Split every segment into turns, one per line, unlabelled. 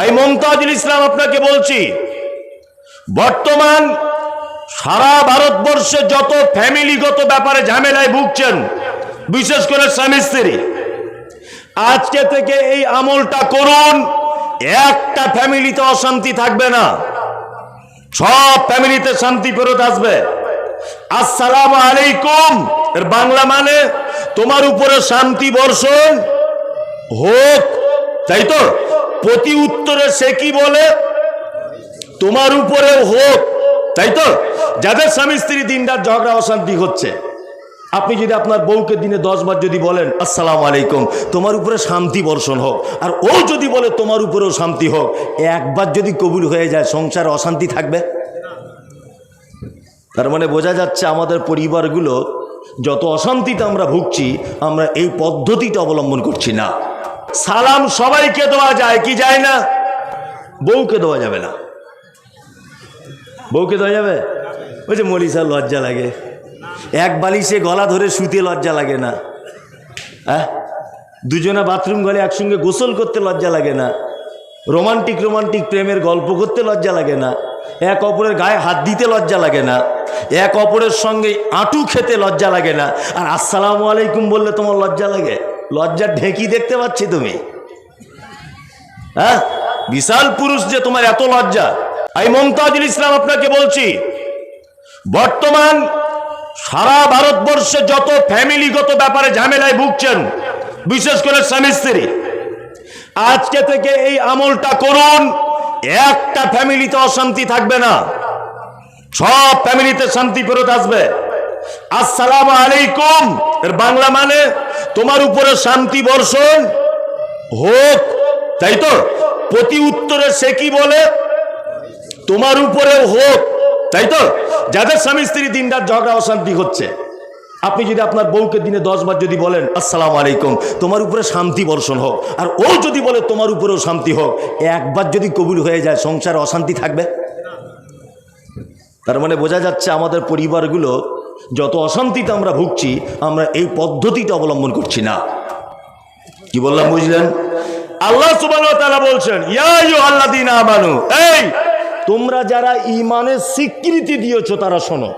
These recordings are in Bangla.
আমি মমতাজুল ইসলাম আপনাকে বলছি, বর্তমান সারা ভারতবর্ষে যত ফ্যামিলিগত ব্যাপারে ঝামেলায় ভুগছেন, বিশেষ করে স্বামী স্ত্রী, আজকে থেকে এই আমলটা করুন, একটা ফ্যামিলিতে অশান্তি থাকবে না। সব ফ্যামিলিতে শান্তি ফেরত আসবে। আসসালাম আলাইকুম, এর বাংলা মানে তোমার উপরে শান্তি বর্ষণ হোক, তাই তো? প্রতি উত্তরে সে কি বলে? তোমার উপরে হোক। তাই তো? যাদের স্বামী স্ত্রী দিনটার ঝগড়া, অশান্তি হচ্ছে। আপনি যদি আপনার বউকে দিনে দশ বার যদি বলেন, আসসালামু আলাইকুম, তোমার উপরে শান্তি বর্ষণ হোক। আর ও যদি বলে, তোমার উপরেও শান্তি হোক, একবার যদি কবুল হয়ে যায়, সংসার অশান্তি থাকবে? তার মানে বোঝা যাচ্ছে আমাদের পরিবারগুলো, যত অশান্তিতে আমরা ভুগছি, আমরা এই পদ্ধতিটা অবলম্বন করছি না। সালাম সবাইকে দেওয়া যায়, কি যায় না? বউকে দেওয়া যাবে না। বউকে দেওয়া যাবে? ওই যে মরিসা লজ্জা লাগে। এক বালিশে গলা ধরে শুতে লজ্জা লাগে না। হ্যাঁ? দুজনে বাথরুম গলে একসঙ্গে গোসল করতে লজ্জা লাগে না। রোমান্টিক রোমান্টিক প্রেমের গল্প করতে লজ্জা লাগে না। এক অপরের গায়ে হাত দিতে লজ্জা লাগে না। এক অপরের সঙ্গে আঁটু খেতে লজ্জা লাগে না। আর আসসালামু আলাইকুম বললে তোমার লজ্জা লাগে? লজ্জার ঢেকি দেখতে পাচ্ছি তুমি। হ্যাঁ? বিশাল পুরুষ যে তোমার এত লজ্জা। আমি মমতাজুল ইসলাম আপনাকে বলছি, বর্তমান সারা ভারতবর্ষে যত ফ্যামিলিগত ব্যাপারে ঝামেলায় ভুগছেন, বিশেষ করে স্বামী স্ত্রী, আজকে থেকে এই আমলটা করুন, একটা ফ্যামিলিতে অশান্তি থাকবে না। সব ফ্যামিলিতে শান্তি ফেরত আসবে। আসসালামু আলাইকুম। এর বাংলা মানে তোমার উপরে শান্তি বর্ষণ হোক। তাই তো? প্রতি উত্তরে সে কি বলে? তোমার উপরেও হোক। তাই তো? যাদের স্বামী স্ত্রী দিনটার ঝগড়া, অশান্তি হচ্ছে। আপনি যদি আপনার বউকে দিনে দশ বার যদি বলেন, আসসালামু আলাইকুম, তোমার উপরে শান্তি বর্ষণ হোক। আর ও যদি বলে, তোমার উপরেও শান্তি হোক, একবার যদি কবুল হয়ে যায়, সংসারে অশান্তি থাকবে? তার মানে বোঝা যাচ্ছে আমাদের পরিবারগুলো যত অশান্তিতে আমরা ভুগছি, আমরা এই পদ্ধতিটা অবলম্বন করছি না। কি বললাম, বুঝলেন? আল্লাহ সুবাহ বলছেন আল্লাহ এই, তোমরা যারা ইমানের স্বীকৃতি দিয়েছ, তারা শোনো।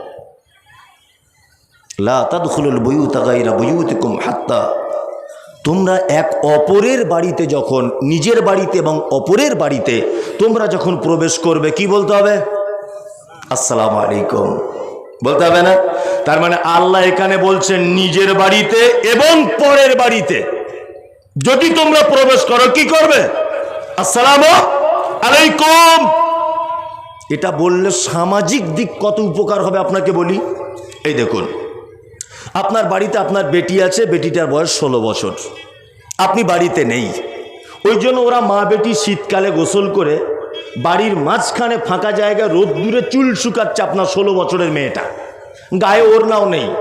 তোমরা এক অপরের বাড়িতে যখন, নিজের বাড়িতে এবং অপরের বাড়িতে, তোমরা যখন প্রবেশ করবে, কি বলতে হবে? আসসালামু আলাইকুম। বলতে হবে না? তার মানে আল্লাহ এখানে বলছেন নিজের বাড়িতে এবং পরের বাড়িতে। যদি তোমরা প্রবেশ করো, কি করবে? আসসালাম আলাইকুম। এটা বললে সামাজিক দিক কত উপকার হবে আপনাকে বলি? এই দেখুন, আপনার বাড়িতে আপনার বেটি আছে, বেটিটার বয়স ষোলো বছর। আপনি বাড়িতে নেই। ওই জন্য ওরা মা বেটি শীতকালে গোসল করে বাড়ির মাঝখানে ফাঁকা জায়গায় রোদ দূরে চুল শুকাচ্ছে আপনার ষোলো বছরের মেয়েটা। গায়ে ওড়নাও নেই।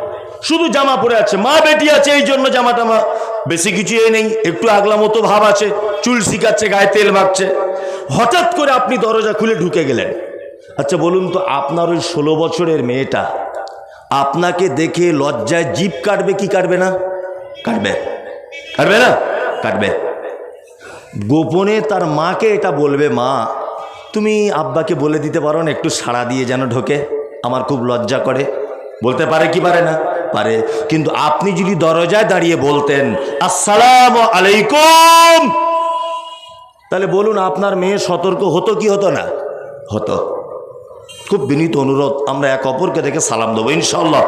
শুধু জামা পরে আছে। মা বেটি আছে, এই জন্য জামা টামা বেশি কিছু এ নেই। একটু আগলা মতো ভাব আছে, চুল শিকাচ্ছে গায়ে তেল মাখছে হঠাৎ করে আপনি দরজা খুলে ঢুকে গেলেন। আচ্ছা বলুন তো, আপনার ওই ষোলো বছরের মেয়েটা আপনাকে দেখে লজ্জায় জিপ কাটবে কি কাটবে না? কাটবে। কাটবে না? কাটবে। গোপনে তার মাকে এটা বলবে, মা, তুমি আব্বাকে বলে দিতে পারো না, একটু সাড়া দিয়ে যেন ঢোকে। আমার খুব লজ্জা করে। বলতে পারে কি পারে না? পারে। কিন্তু আপনি যদি দরজায় দাঁড়িয়ে বলতেন, আসসালাম আলাইকুম, তাহলে বলুন আপনার মেয়ে সতর্ক হতো কি হতো না? হতো। খুব বিনীত অনুরোধ, আমরা এক অপরকে দেখে সালাম দেবো ইনশাল্লাহ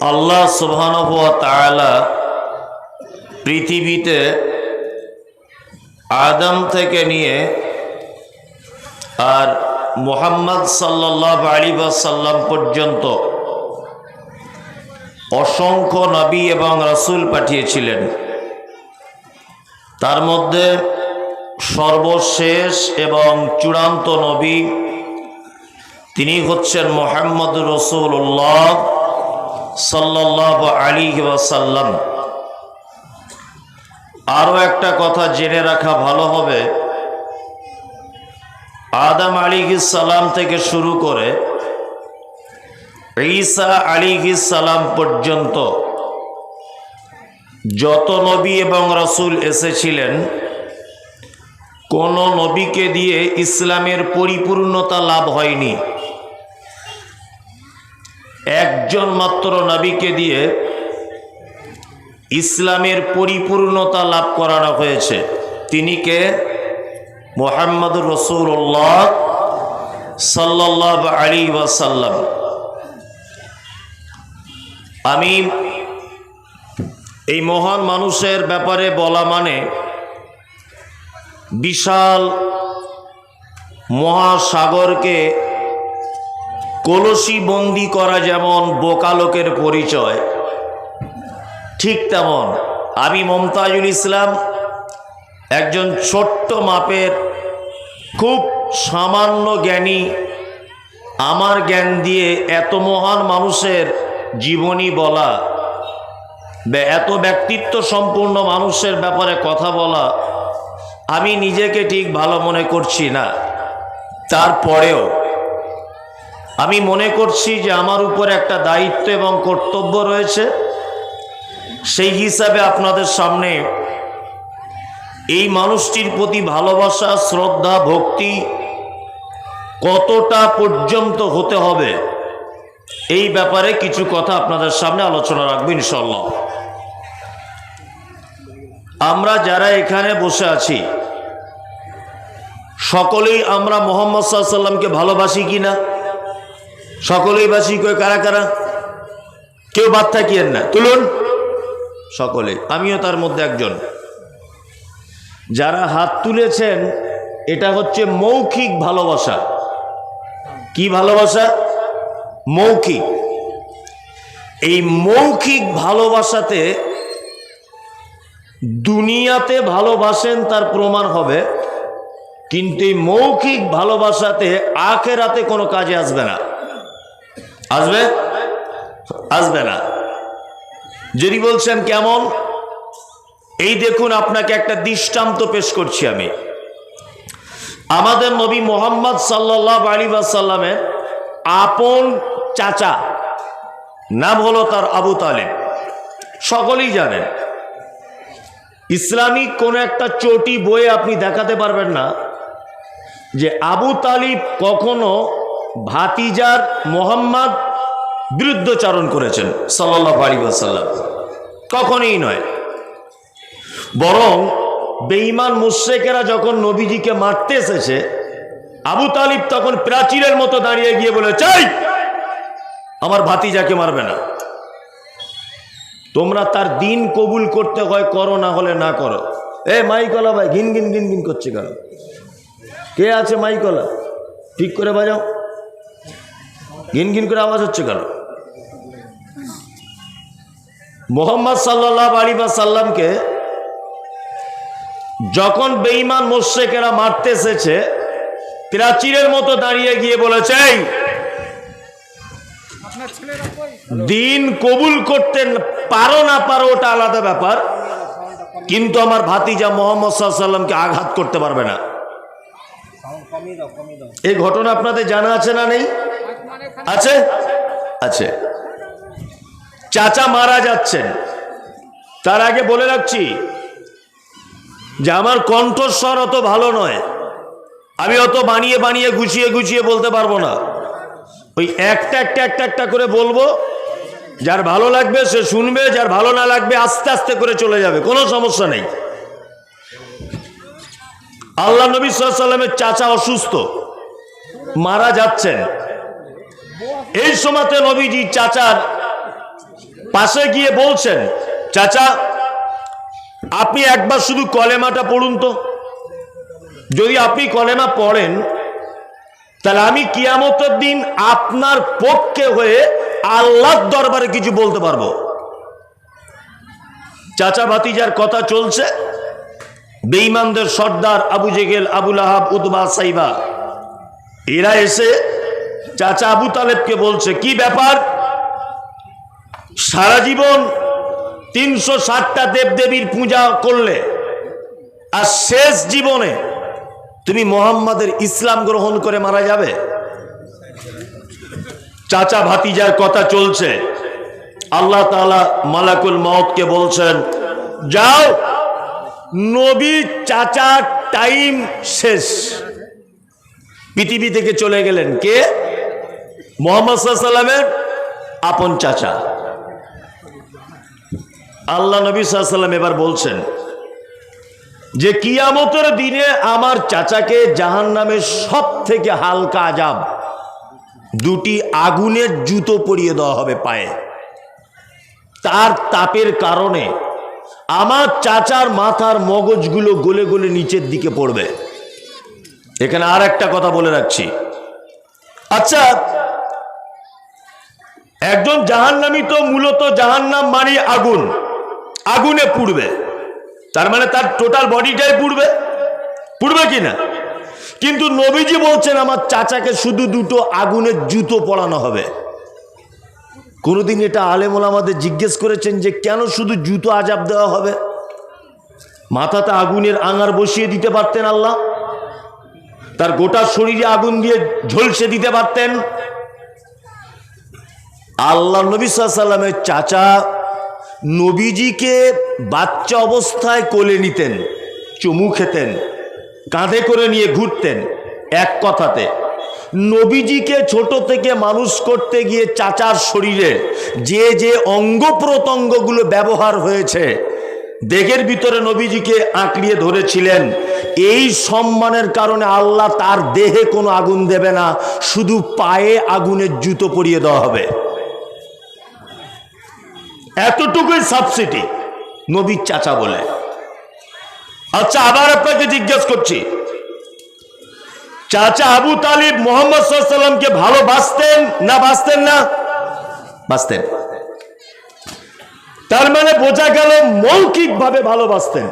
আল্লাহ সুবহান পৃথিবীতে আদম থেকে নিয়ে আর মোহাম্মদ সাল্লাহ আলী সাল্লাম পর্যন্ত অসংখ্য নবী এবং রাসূল পাঠিয়েছিলেন। তার মধ্যে সর্বশেষ এবং চূড়ান্ত নবী তিনি হচ্ছেন মোহাম্মদ রসুল্লাহ সাল্লাহ আলী ওয়াসাল্লাম। আরও একটা কথা জেনে রাখা ভালো হবে। আদম সালাম থেকে শুরু করে ঈসা সালাম পর্যন্ত যত নবী এবং রসুল এসেছিলেন,
কোন নবীকে দিয়ে ইসলামের পরিপূর্ণতা লাভ হয়নি। একজন মাত্র নবীকে দিয়ে ইসলামের পরিপূর্ণতা লাভ করানো হয়েছে। তিনি কে? মোহাম্মদ রসুল্লাহ সাল্লাহ আলী ওয়াসাল্লাম। আমি এই মহান মানুষের ব্যাপারে বলা মানে বিশাল মহাসাগরকে কলসি বন্দি করা যেমন বোকালোকের পরিচয়, ঠিক তেমন। আমি মমতাজুল ইসলাম একজন ছোট্ট মাপের খুব সামান্য জ্ঞানী। আমার জ্ঞান দিয়ে এত মহান মানুষের জীবনী বলা এত ব্যক্তিত্ব সম্পূর্ণ মানুষের ব্যাপারে কথা বলা আমি নিজেকে ঠিক ভালো মনে করছি না। তারপরেও আমি মনে করছি যে আমার উপর একটা দায়িত্ব এবং কর্তব্য রয়েছে। সেই হিসাবে আপনাদের সামনে এই মানুষটির প্রতি ভালোবাসা, শ্রদ্ধা, ভক্তি কতটা পর্যন্ত হতে হবে? এই ব্যাপারে কিছু কথা আপনাদের সামনে আলোচনা রাখব ইনশাল্লাহ আমরা যারা এখানে বসে আছি, সকলেই আমরা মোহাম্মদ সাল্লামকে ভালোবাসি কি না? সকলেই বাসি কই কারা কারা? কেউ বাদ থাকিয়েন না। তুলুন। সকলে আমিও তার মধ্যে একজন। যারা হাত তুলেছেন, এটা হচ্ছে মৌখিক ভালোবাসা। কি ভালোবাসা? মৌখিক। এই মৌখিক ভালোবাসাতে দুনিয়াতে ভালোবাসেন তার প্রমাণ হবে, কিন্তু এই মৌখিক ভালোবাসাতে আখেরাতে কোনো কাজে আসবে না। আসবে? আসবে না। যদি বলছেন কেমন? এই দেখুন আপনাকে একটা দৃষ্টান্ত পেশ করছি আমি। আমাদের নবী মোহাম্মদ সাল্লাহ আলী সাল্লামের আপন চাচা, নাম হলো তার আবু তালেব। সকলেই জানেন ইসলামিক কোনো একটা চটি বইয়ে আপনি দেখাতে পারবেন না যে আবু তালিব কখনো ভাতিজার মোহাম্মদ বিরুদ্ধচারণ করেছেন সাল্লাহ আলী সাল্লাম কখনই নয়। বরং বেঈমান মুশ্রেকেরা যখন নবীজিকে মারতে এসেছে, আবু তালিব তখন প্রাচীরের মতো দাঁড়িয়ে গিয়ে বলে, চাই, আমার ভাতিজাকে মারবে না। তোমরা তার দিন কবুল করতে হয়, করো, না হলে না করো। এ, মাইকলা ভাই, ঘিন ঘিন ঘিন ঘিন করছে কেন? কে আছে মাইকলা? ঠিক করে বাজাও। ঘিন ঘিন করে আওয়াজ হচ্ছে কেন? মোহাম্মদ সাল্লাহ আলী বা সাল্লামকে যখন বেঈমান মোশেকেরা মারতে এসেছে প্রাচীরের মতো দাঁড়িয়ে গিয়ে বলেছে দিন কবুল করতে পারো না পারো, ওটা আলাদা ব্যাপার। কিন্তু আমার ভাতিজা মোহাম্মদ সাল্লামকে আঘাত করতে পারবে না। এই ঘটনা আপনাদের জানা আছে না নেই? আছে? আছে। চাচা মারা যাচ্ছেন। তার আগে বলে রাখছি যে আমার কণ্ঠস্বর অত ভালো নয়। আমি অত বানিয়ে বানিয়ে গুছিয়ে গুছিয়ে বলতে পারব না। ওই একটা একটা একটা একটা করে বলব। যার ভালো লাগবে সে শুনবে, যার ভালো না লাগবে আস্তে আস্তে করে চলে যাবে, কোনো সমস্যা নেই। আল্লাহ নবী সাল্লামের চাচা অসুস্থ, মারা যাচ্ছেন। এই সময়তে নবীজি চাচার পাশে গিয়ে বলছেন, চাচা আপনি একবার শুধু কলেমাটা পড়ুন তো। যদি আপনি কলেমা পড়েন, তাহলে আমি কিয়ামতের দিন আপনার পক্ষে হয়ে আল্লাহর দরবারে কিছু বলতে পারব। চাচা ভাতিজার কথা চলছে। বেঈমানদের সর্দার আবু জেগেল আবুল আহাব উদবা সাইবা, এরা এসে চাচা আবু তালেবকে বলছে, কি ব্যাপার? সারা জীবন তিনশো ষাটটা দেবদেবীর পূজা করলে আর শেষ জীবনে তুমি মোহাম্মদের ইসলাম গ্রহণ করে মারা যাবে। চাচা ভাতিজার কথা চলছে। আল্লাহ তাআলা মালাকুল মতকে বলছেন, যাও নবী চাচা টাইম শেষ। পৃথিবী থেকে চলে গেলেন কে? মোহাম্মদ আপন চাচা। আল্লাহ নবী সাল্লাম এবার বলছেন যে কিয়ামতের দিনে আমার চাচাকে জাহান নামের সব থেকে হালকা আজাব দুটি আগুনের জুতো পরিয়ে দেওয়া হবে পায়ে। তার তাপের কারণে আমার চাচার মাথার মগজগুলো গলে গলে নিচের দিকে পড়বে। এখানে আর একটা কথা বলে রাখছি। আচ্ছা একজন জাহান্নামী তো মূলত জাহান্নাম মানে আগুন। আগুনে পুড়বে। তার মানে তার টোটাল বডিটাই পুড়বে। পুড়বে কি না কিন্তু নবীজি বলছেন, আমার চাচাকে শুধু দুটো আগুনের জুতো পরানো হবে। কোনোদিন এটা আলেমুল আমাদের জিজ্ঞেস করেছেন যে, কেন শুধু জুতো আজাব দেওয়া হবে? মাথাতে আগুনের আঙার বসিয়ে দিতে পারতেন আল্লাহ? তার গোটা শরীরে আগুন দিয়ে ঝলসে দিতে পারতেন? আল্লাহ নবী সাল্লামের চাচা নবীজিকে বাচ্চা অবস্থায় কোলে নিতেন, চুমু খেতেন, কাঁধে করে নিয়ে ঘুরতেন এক কথাতে। নবীজিকে ছোট থেকে মানুষ করতে গিয়ে চাচার শরীরে যে যে অঙ্গ প্রত্যঙ্গগুলো ব্যবহার হয়েছে, দেহের ভিতরে নবীজিকে আঁকড়িয়ে ধরেছিলেন, এই সম্মানের কারণে আল্লাহ তার দেহে কোনো আগুন দেবে না, শুধু পায়ে আগুনের জুতো পরিয়ে দেওয়া হবে। এতটুকুই সাবসিডি নবীর চাচা বলে। আচ্ছা আবার আপনাকে জিজ্ঞেস করছি। চাচা আবু তালিব মোহাম্মদ সাল্লামকে ভালোবাসতেন না বাসতেন না? বাসতেন। তার মানে বোঝা গেল মৌখিকভাবে ভালোবাসতেন।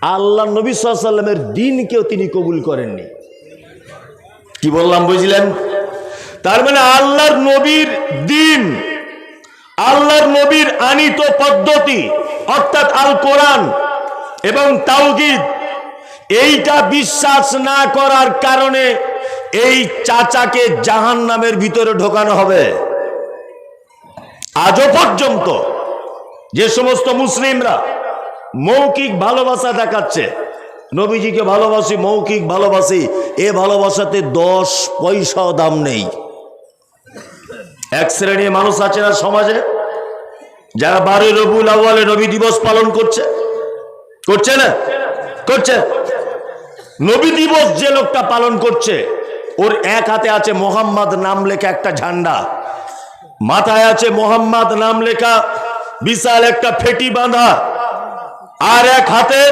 আল্লাহ নবী সাল্লামের দিনকেও তিনি কবুল করেননি। কি বললাম, বুঝলেন? তার মানে আল্লাহর নবীর দিন আল্লাহর নবীর আনিত পদ্ধতি, অর্থাৎ আল কোরআন এবং তাওগিদ এইটা বিশ্বাস না করার কারণে এই চাচাকে জাহান নামের ভিতরে ঢোকানো হবে। আজও পর্যন্ত যে সমস্ত মুসলিমরা মৌখিক ভালোবাসা দেখাচ্ছে, নবীজিকে ভালোবাসি, মৌখিক ভালোবাসি, এ ভালোবাসাতে দশ পয়সাও দাম নেই। এক শ্রেণির মানুষ আছে না সমাজে? যারা বারোই রবুল আওয়ালে নবী দিবস পালন করছে। করছে না? করছে? নবী দিবস যে লোকটা পালন করছে, ওর এক হাতে আছে মোহাম্মদ নাম লেখা একটা ঝান্ডা। মাথায় আছে মোহাম্মদ নাম লেখা বিশাল একটা ফেটি বাঁধা। আর এক হাতে,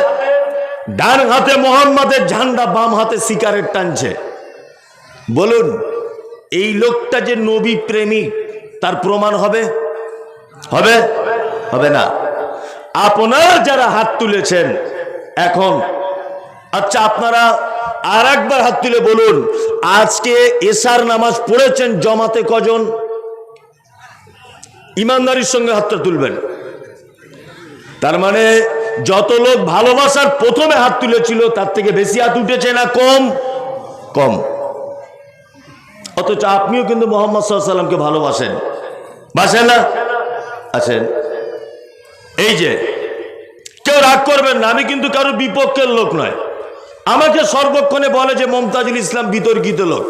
ডান হাতে মোহাম্মদের ঝান্ডা, বাম হাতে শিকারের টানছে। বলুন এই লোকটা যে নবী প্রেমিক তার প্রমাণ হবে? হবে? হবে না। আপনারা যারা হাত তুলেছেন, এখন আচ্ছা আপনারা আর একবার হাত তুলে বলুন, আজকে এশার নামাজ পড়েছেন জমাতে কজন? ইমানদারির সঙ্গে হাতটা তুলবেন। তার মানে যত লোক ভালোবাসার প্রথমে হাত তুলেছিল, তার থেকে বেশি হাত উঠেছে না কম? কম। অথচ আপনিও কিন্তু মোহাম্মদ সাল্লামকে ভালোবাসেন। বাসেন না? আছেন? এই যে, কেউ রাগ করবেন না, আমি কিন্তু কারোর বিপক্ষের লোক নয়। আমাকে সর্বক্ষণে বলে যে, মমতাজুল ইসলাম বিতর্কিত লোক।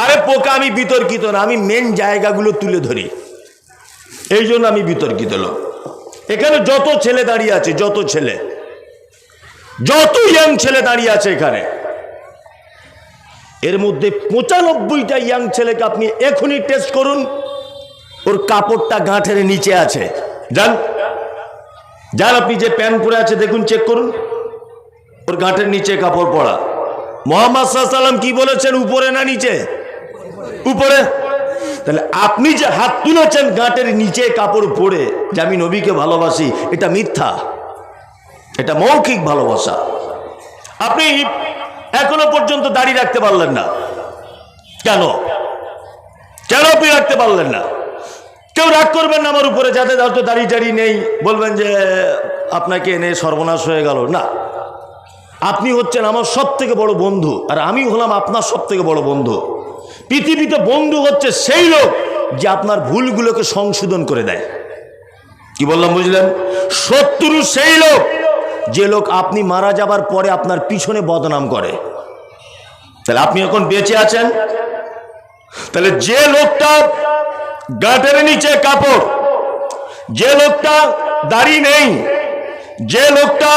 আরে, পোকা, আমি বিতর্কিত না, আমি মেন জায়গাগুলো তুলে ধরি। এই জন্য আমি বিতর্কিত লোক। এখানে যত ছেলে দাঁড়িয়ে আছে, যত ছেলে। যত ইয়াং ছেলে দাঁড়িয়ে আছে এখানে। এর মধ্যে পঁচানব্বইটা ইয়াং ছেলেকে আপনি এখনই টেস্ট করুন। ওর কাপড়টা গাঁঠের নিচে আছে। যান। যান আপনি যে প্যান্ট পরে আছে, দেখুন চেক করুন। ওর গাঁটের নিচে কাপড় পরা মোহাম্মদ সাল্লাম কি বলেছেন, উপরে না নিচে? উপরে। তাহলে আপনি যে হাত তুলেছেন গাঁটের নিচে কাপড় পরে, যে আমি নবীকে ভালোবাসি, এটা মিথ্যা। এটা মৌখিক ভালোবাসা। আপনি এখনও পর্যন্ত দাড়ি রাখতে পারলেন না। কেন? কেন আপনি রাখতে পারলেন না? কেউ রাগ করবেন না আমার উপরে যাতে হয়তো দাড়ি টাড়ি নেই, বলবেন যে, আপনাকে এনে সর্বনাশ হয়ে গেল। না। আপনি হচ্ছেন আমার সব থেকে বড় বন্ধু, আর আমি হলাম আপনার সব থেকে বড় বন্ধু। পৃথিবীতে বন্ধু হচ্ছে সেই লোক যে আপনার ভুলগুলোকে সংশোধন করে দেয়। কি বললাম, বুঝলেন? শত্রু সেই লোক
যে লোক আপনি মারা যাবার পরে আপনার পিছনে বদনাম করে। তাহলে আপনি এখন বেঁচে আছেন? তাহলে যে লোকটা গাঁটের নিচে কাপড়, যে লোকটা দাড়ি নেই, যে লোকটা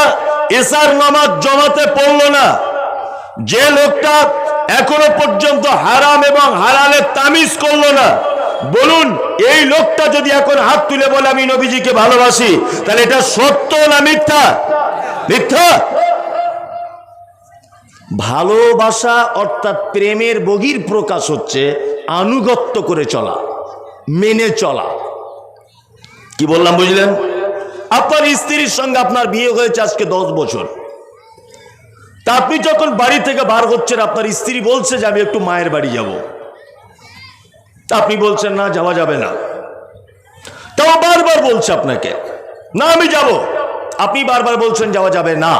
এসার নামাজ জমাতে পড়ল না, যে লোকটা এখনও পর্যন্ত হারাম এবং হালালের তামিজ করল না, বলুন, এই লোকটা যদি এখন হাত তুলে বলে, আমি নবীজিকে ভালোবাসি তাহলে এটা সত্য না মিথ্যা? মিথ্যা। ভালোবাসা অর্থাৎ প্রেমের বগির প্রকাশ হচ্ছে আনুগত্য করে চলা, মেনে চলা। কি বললাম, বুঝলেন? আপনার স্ত্রীর সঙ্গে আপনার বিয়ে হয়েছে আজকে দশ বছর। তা আপনি যখন বাড়ি থেকে বার হচ্ছেন, আপনার স্ত্রী বলছে যে আমি একটু মায়ের বাড়ি যাব। তা আপনি বলছেন, না, যাওয়া যাবে না। তাও বারবার বলছে আপনাকে, না, আমি যাব। আপনি বারবার বলছেন যাওয়া যাবে না।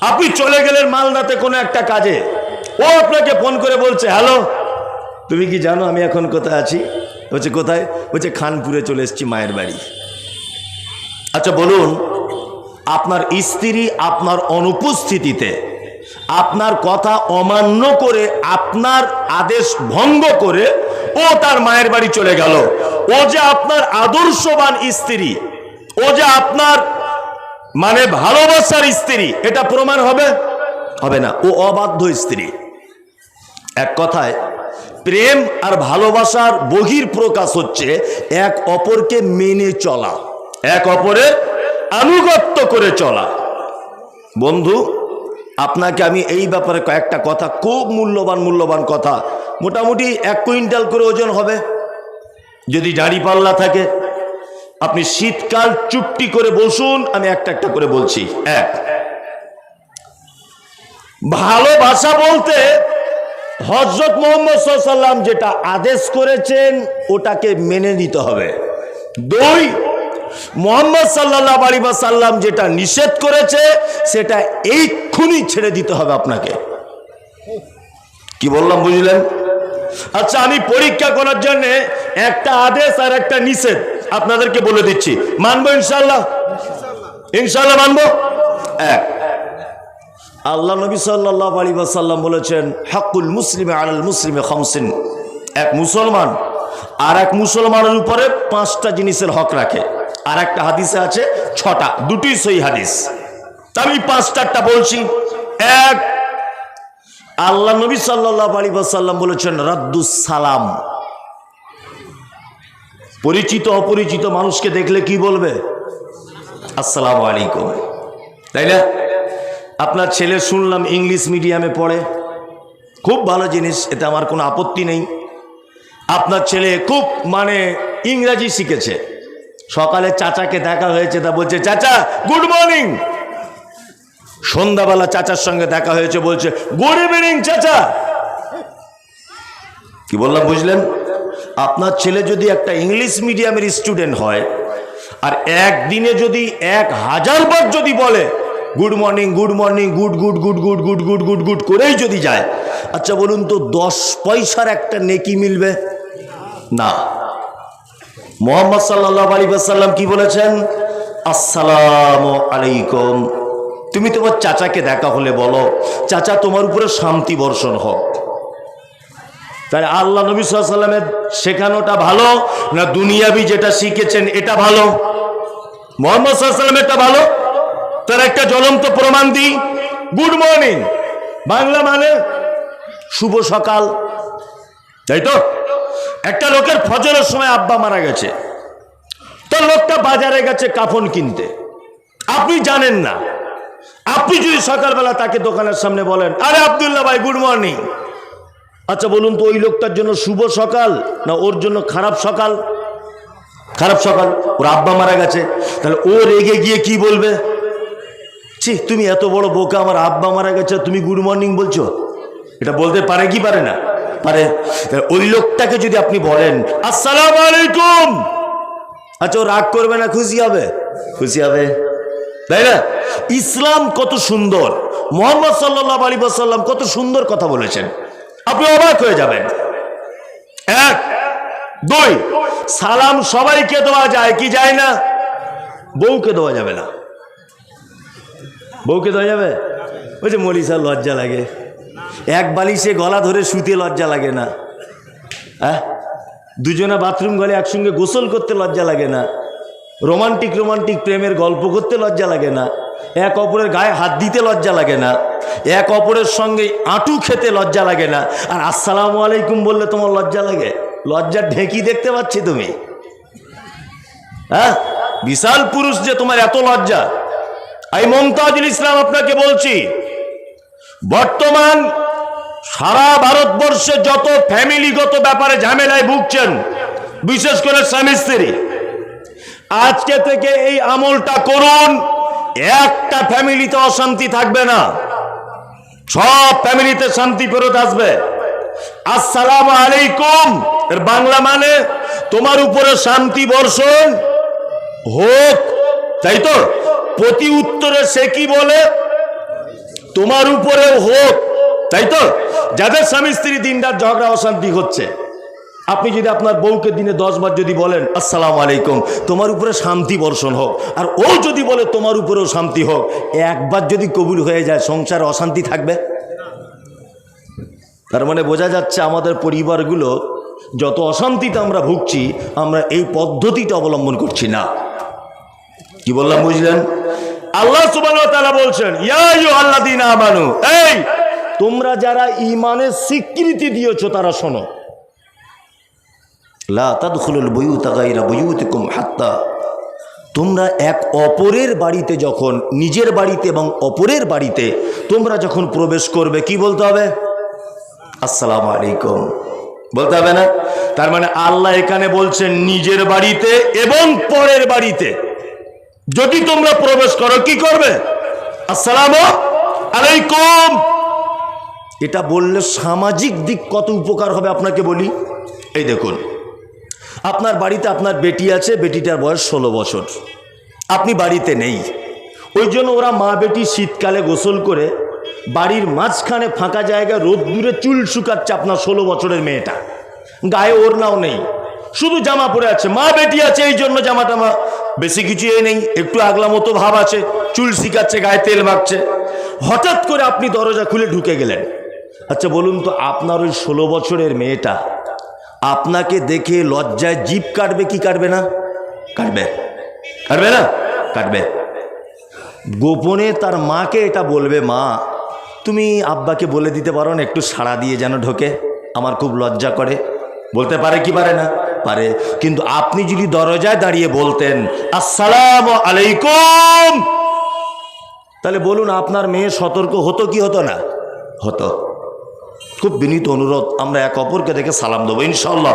আপনি চলে গেলেন মালদাতে কোনো একটা কাজে। ও আপনাকে ফোন করে বলছে, হ্যালো, তুমি কি জানো আমি এখন কোথায় আছি? বলছে, কোথায়? বলছে, খানপুরে চলে এসেছি মায়ের বাড়ি। আচ্ছা বলুন, আপনার স্ত্রী আপনার অনুপস্থিতিতে আপনার কথা অমান্য করে আপনার আদেশ ভঙ্গ করে ও তার মায়ের বাড়ি চলে গেল। ও যে আপনার আদর্শবান স্ত্রী, ও যে আপনার মানে ভালোবাসার স্ত্রী, এটা প্রমাণ হবে? হবে না, ও অবাধ্য স্ত্রী। এক কথায়, প্রেম আর ভালোবাসার বহির প্রকাশ হচ্ছে এক অপরকে মেনে চলা, এক অপরের আনুগত্য করে চলা। বন্ধু, আপনাকে আমি এই ব্যাপারে কয়েকটা কথা, খুব মূল্যবান মূল্যবান কথা, মোটামুটি এক কুইন্টাল করে ওজন হবে। যদি দাড়ি পাল্লা থাকে আপনি শীতকাল চুপটি করে বসুন, আমি একটা একটা করে বলছি। এক, ভালোবাসা বলতে হজরত মোহাম্মদ সাল্লাম যেটা আদেশ করেছেন, ওটাকে মেনে নিতে হবে। দুই, মোহাম্মদ সাল্লাহ আলী সাল্লাম যেটা নিষেধ করেছে, সেটা এইক্ষুনি ছেড়ে দিতে হবে আপনাকে। কি বললাম, বুঝলেন? আচ্ছা আমি পরীক্ষা করার জন্য একটা আদেশ আর একটা নিষেধ। আপনাদেরকে বলে দিচ্ছি। মানবো ইনশাল্লাহ ইনশাল্লাহ মানবো? এক। আল্লাহ নবী সাল্লাহ আলী সাল্লাম বলেছেন হাকুল মুসলিমে আলাল মুসলিমে খমসিন। এক মুসলমান আর এক মুসলমানের উপরে পাঁচটা জিনিসের হক রাখে। আর একটা হাদিসে আছে, ছটা। দুটি সই হাদিস। আমি পাঁচটারটা বলছি। এক, আল্লাহ নবী সাল্লাহ আলী সাল্লাম বলেছেন, রাদ্দুস সালাম। পরিচিত অপরিচিত মানুষকে দেখলে কি বলবে? আসসালামু আলাইকুম। তাই না? আপনার ছেলে শুনলাম ইংলিশ মিডিয়ামে পড়ে। খুব ভালো জিনিস, এতে আমার কোনো আপত্তি নেই। আপনার ছেলে খুব মানে ইংরাজি শিখেছে। সকালে চাচাকে দেখা হয়েছে, তা বলছে, চাচা গুড মর্নিং সন্ধ্যাবেলা চাচার সঙ্গে দেখা হয়েছে, বলছে গুড ইভিনিং চাচা. কি বললাম, বুঝলেন? আপনার ছেলে যদি একটা ইংলিশ মিডিয়ামের স্টুডেন্ট হয়, আর একদিনে যদি এক হাজার বার যদি বলে, good morning good morning, good good good good good good good good করেই যদি যায় আচ্ছা বলুন তো দশ পয়সার একটা নেকি মিলবে? না। মোহাম্মদ সাল্লাহ আলী সাল্লাম কি বলেছেন? আসসালাম আলাইকুম। তুমি তোমার চাচাকে দেখা হলে বলো, চাচা, তোমার উপরে শান্তি বর্ষণ হোক। তাহলে আল্লাহ নবী সাল্লামের শেখানোটা ভালো না দুনিয়াবি যেটা শিখেছেন এটা ভালো? মোহাম্মদ সাল্লাম এটা ভালো? তার একটা জ্বলন্ত প্রমাণ দিই। গুড মর্নিং বাংলা মানে শুভ সকাল। তাই তো? একটা লোকের ফজরের সময় আব্বা মারা গেছে। তো লোকটা বাজারে গেছে কাফন কিনতে। আপনি জানেন না। আপনি যদি সকালবেলা তাকে দোকানের সামনে বলেন, আরে আবদুল্লাহ ভাই গুড মর্নিং আচ্ছা বলুন তো, ওই লোকটার জন্য শুভ সকাল না ওর জন্য খারাপ সকাল? খারাপ সকাল, ওর আব্বা মারা গেছে। তাহলে ও রেগে গিয়ে কি বলবে? ছি, তুমি এত বড় বোকা, আমার আব্বা মারা গেছে, তুমি গুড মর্নিং বলছো? এটা বলতে পারে কি পারে না? পারে। ওই লোকটাকে যদি আপনি বলেন, আসসালাম আলাইকুম! আচ্ছা ও রাগ করবে না, খুশি হবে? খুশি হবে। তাই না? ইসলাম কত সুন্দর। মোহাম্মদ সাল্লাহ আলী সাল্লাম কত সুন্দর কথা বলেছেন। আপনি অবাক হয়ে যাবেন। এক, দুই, সালাম সবাইকে দেওয়া যায় কি যায় না? বউকে দেওয়া যাবে না। বউকে দেওয়া যাবে? ওই যে লজ্জা লাগে। এক বালিশে গলা ধরে শুতে লজ্জা লাগে না। হ্যাঁ? দুজনে বাথরুম গলে একসঙ্গে গোসল করতে লজ্জা লাগে না। রোমান্টিক রোমান্টিক প্রেমের গল্প করতে লজ্জা লাগে না। এক অপরের গায়ে হাত দিতে লজ্জা লাগে না। এক অপরের সঙ্গে আঁটু খেতে লজ্জা লাগে না। আর আসসালামু আলাইকুম বললে তোমার লজ্জা লাগে? লজ্জার ঢেঁকি দেখতে পাচ্ছি তুমি। হ্যাঁ? বিশাল পুরুষ যে তোমার এত লজ্জা। এই মমতাজুল ইসলাম আপনাকে বলছি, বর্তমান সারা ভারতবর্ষে যত ফ্যামিলিগত ব্যাপারে ঝামেলায় ভুগছেন, বিশেষ করে স্বামী স্ত্রী, আজকে থেকে এই আমলটা করুন। একটা ফ্যামিলিতে অশান্তি থাকবে না। সব ফ্যামিলিতে শান্তি ফেরত আসবে। আসসালাম আলাইকুম। এর বাংলা মানে তোমার উপরে শান্তি বর্ষণ হোক। তাই তো? প্রতি উত্তরে সে কি বলে? তোমার উপরেও হোক। তাই তো? যাদের স্বামী স্ত্রী দিনরাত ঝগড়া, অশান্তি হচ্ছে। আপনি যদি আপনার বউকে দিনে দশ বার যদি বলেন, আসসালামু আলাইকুম, তোমার উপরে শান্তি বর্ষণ হোক, আর ও যদি বলে তোমার উপরেও শান্তি হোক, একবার যদি কবুল হয়ে যায়, সংসার অশান্তি থাকবে? তার মানে বোঝা যাচ্ছে আমাদের পরিবারগুলো যত অশান্তিতে আমরা ভুগছি, আমরা এই পদ্ধতিটা অবলম্বন করছি না। কি বললাম, বুঝলেন? আল্লাহ ওয়া বলছেন, ইয়া আইয়ুহাল্লাযীনা আমানু এই, তোমরা যারা ইমানের স্বীকৃতি দিয়েছ, তারা শোনো। তোমরা এক অপরের বাড়িতে যখন, নিজের বাড়িতে এবং অপরের বাড়িতে তোমরা যখন প্রবেশ করবে, কি বলতে হবে? আসসালাম আলাইকুম। বলতে হবে না? তার মানে আল্লাহ এখানে বলছেন নিজের বাড়িতে এবং পরের বাড়িতে। যদি তোমরা প্রবেশ করো, কি করবে? আসসালাম আলাইকুম। এটা বললে সামাজিক দিক কত উপকার হবে আপনাকে বলি? এই দেখুন আপনার বাড়িতে আপনার বেটি আছে, বেটিটার বয়স ষোলো বছর। আপনি বাড়িতে নেই। ওই জন্য ওরা মা বেটি শীতকালে গোসল করে বাড়ির মাঝখানে ফাঁকা জায়গায় রোদ দূরে চুল শুকাচ্ছে আপনার ষোলো বছরের মেয়েটা। গায়ে ওড়নাও নেই। শুধু জামা পরে আছে। মা বেটি আছে, এই জন্য জামা টামা বেশি কিছু এ নেই। একটু আগলা মতো ভাব আছে, চুল শিকাচ্ছে গায়ে তেল মাখছে। হঠাৎ করে আপনি দরজা খুলে ঢুকে গেলেন। আচ্ছা বলুন তো, আপনার ওই ষোলো বছরের মেয়েটা আপনাকে দেখে লজ্জায় জিপ কাটবে, কি কাটবে না? কাটবে। কাটবে না? কাটবে। গোপনে তার মাকে এটা বলবে, মা, তুমি আব্বাকে বলে দিতে পারো না, একটু সাড়া দিয়ে যেন ঢোকে। আমার খুব লজ্জা করে। বলতে পারে কি পারে না? পারে। কিন্তু আপনি যদি দরজায় দাঁড়িয়ে বলতেন, আসসালাম আলাইকুম, তাহলে বলুন, আপনার মেয়ে সতর্ক হতো কি হতো না? হতো। খুব বিনীত অনুরোধ আমরা এক অপরকে দেখে সালাম দেবো ইনশাল্লাহ